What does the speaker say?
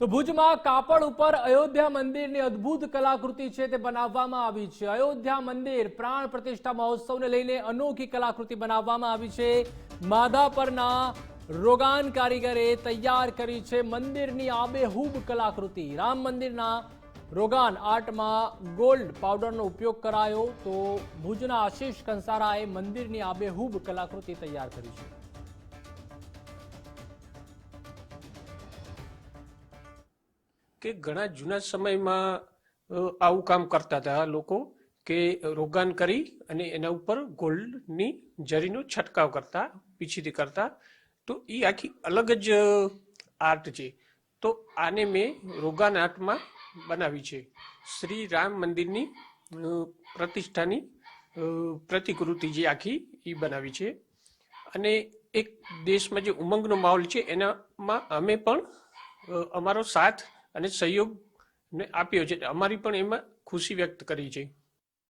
તો ભુજમાં કાપડ ઉપર અયોધ્યા મંદિરની અદ્ભુત કલાકૃતિ છે તે બનાવવામાં આવી છે. અયોધ્યા મંદિર પ્રાણ પ્રતિષ્ઠા મહોત્સવને લઈને અનોખી કલાકૃતિ બનાવવામાં આવી છે. માધાપરના રોગાન કારીગરે તૈયાર કરી છે મંદિરની આબેહૂબ કલાકૃતિ. રામ મંદિરના રોગાન આર્ટમાં ગોલ્ડ પાવડરનો ઉપયોગ કરાયો તો ભુજના આશીષ કંસારાએ મંદિરની આબેહૂબ કલાકૃતિ તૈયાર કરી છે. કે ઘણા જૂના સમયમાં આવું કામ કરતા હતા લોકો કે રોગાન કરી અને એના ઉપર ગોલ્ડની જરીનો છંટકાવ કરતા, પીછીથી કરતા. તો એ આખી અલગ જ આર્ટ છે. તો આને મેં રોગાન આર્ટમાં બનાવી છે. શ્રી રામ મંદિરની પ્રતિષ્ઠાની પ્રતિકૃતિ જે આખી એ બનાવી છે. અને એક દેશમાં જે ઉમંગનો માહોલ છે એનામાં અમે પણ અમારો સાથ અને સહયોગને આપ્યો છે. અમારી પણ એમાં ખુશી વ્યક્ત કરી છે.